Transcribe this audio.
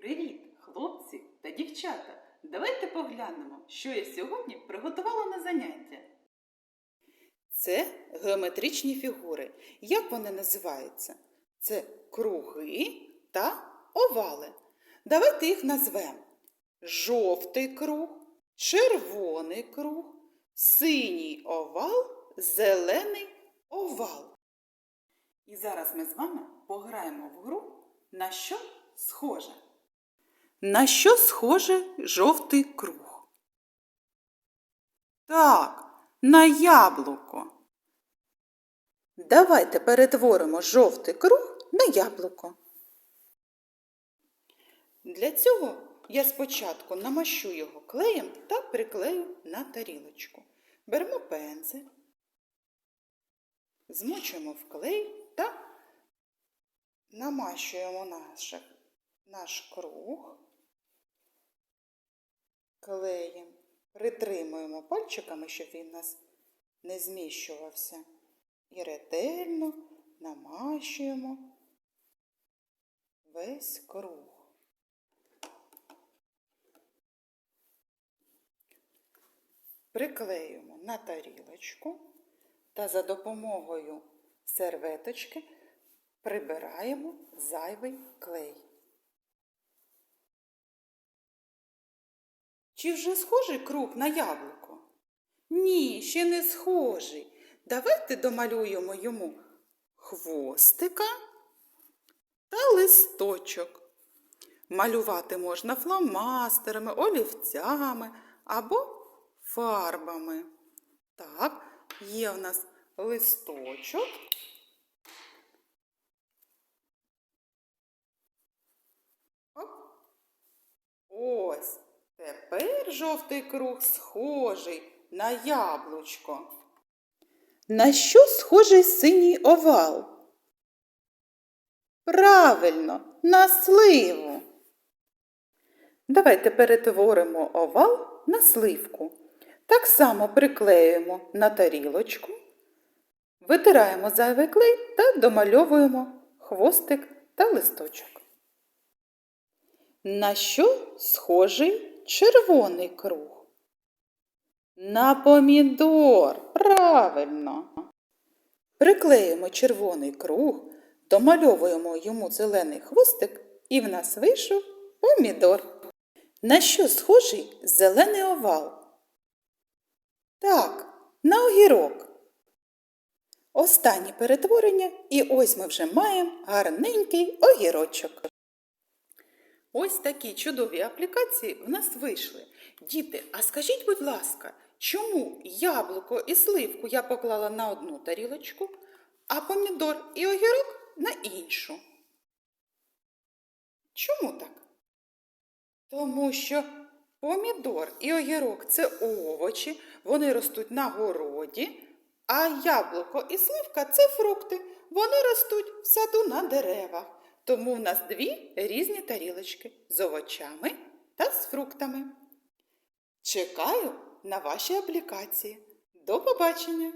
Привіт, хлопці та дівчата! Давайте поглянемо, що я сьогодні приготувала на заняття. Це геометричні фігури. Як вони називаються? Це круги та овали. Давайте їх назвемо. Жовтий круг, червоний круг, синій овал, зелений овал. І зараз ми з вами пограємо в гру на що схоже. На що схоже жовтий круг? Так, на яблуко. Давайте перетворимо жовтий круг на яблуко. Для цього я спочатку намащу його клеєм та приклею на тарілочку. Беремо пензель, змочуємо в клей та намащуємо наш, наш круг клеєм, притримуємо пальчиками, щоб він нас не зміщувався. І ретельно намащуємо весь круг. Приклеюємо на тарілочку та за допомогою серветочки прибираємо зайвий клей. Чи вже схожий круг на яблуко? Ні, ще не схожий. Давайте домалюємо йому хвостика та листочок. Малювати можна фломастерами, олівцями або фарбами. Так, є в нас листочок. Оп. Ось. Тепер жовтий круг схожий на яблучко. На що схожий синій овал? Правильно, на сливу. Давайте перетворимо овал на сливку. Так само приклеюємо на тарілочку, витираємо зайвий клей та домальовуємо хвостик та листочок. На що схожий червоний круг? На помідор. Правильно. Приклеїмо червоний круг, домальовуємо йому зелений хвостик, і в нас вийшов помідор. На що схожий зелений овал? Так, на огірок. Останнє перетворення, і ось ми вже маємо гарненький огірочок. Ось такі чудові аплікації в нас вийшли. Діти, а скажіть, будь ласка, чому яблуко і сливку я поклала на одну тарілочку, а помідор і огірок на іншу? Чому так? Тому що помідор і огірок це овочі, вони ростуть на городі, а яблуко і сливка це фрукти, вони ростуть в саду на деревах. Тому в нас дві різні тарілочки з овочами та з фруктами. Чекаю на ваші аплікації. До побачення!